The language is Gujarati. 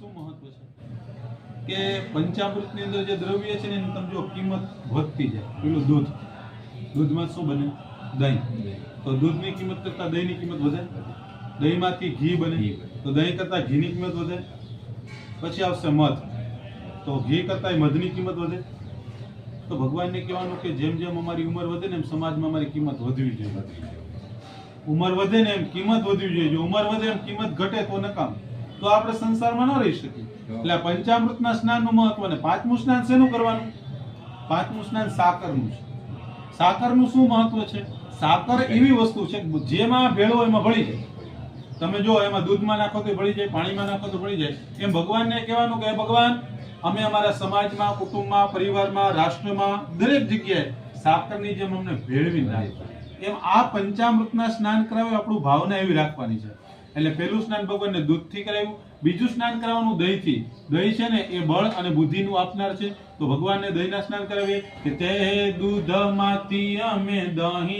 શું મહત્વ છે? કે પંચામૃતની અંદર જે દ્રવ્ય છે ને એની તમે જો કિંમત વધતી જાય. પેલું દૂધ. દૂધમાં શું બને? દહીં. તો દૂધની કિંમત કરતાં દહીંની કિંમત વધે. દહીંમાંથી ઘી બને. તો દહીં કરતાં ઘીની કિંમત વધે. પછી આવશે મધ. તો ઘી કરતાં મધની કિંમત વધે. તો ભગવાનને કહેવાનું કે જેમ જેમ અમારી ઉંમર વધે ને એમ સમાજમાં અમારી કિંમત વધવી જોઈએ. ઉંમર વધે ને એમ કિંમત વધવી જોઈએ. જો ઉંમર વધે એમ કિંમત ઘટે તો નકામ. તો આપણે સંસારમાં ન રહી શકીએ. એટલે પંચામૃતના સ્નાનનું મહત્વ ને પાંચમું સ્નાન શેનું કરવાનું? પાંચમું સ્નાન સાકરનું છે. સાકરનું શું મહત્વ છે? સાકર એવી વસ્તુ છે જેમાં ભેળો એમાં ભળી જાય. તમે જો એમાં દૂધમાં નાખો તો ભળી જાય, પાણીમાં નાખો તો ભળી જાય. એમ ભગવાનને કહેવાનું કે ભગવાન, અમે અમારા સમાજમાં, કુટુંબમાં, પરિવારમાં, રાષ્ટ્રમાં, દરેક જગ્યાએ સાકરની જેમ અમને ભેળવી નાખી. એમ આ પંચામૃતના સ્નાન કરાવે આપણું ભાવના એવી રાખવાની છે. એટલે પહેલું સ્નાન ભગવાનને દૂધથી કરાવ્યું, બીજું સ્નાન કરાવવાનું દહીંથી. દહીં છે ને એ બળ અને બુદ્ધિનું આપનાર છે. તો ભગવાનને દહીંના સ્નાન કરાવીએ કે તે દૂધમાંથી અમે દહીં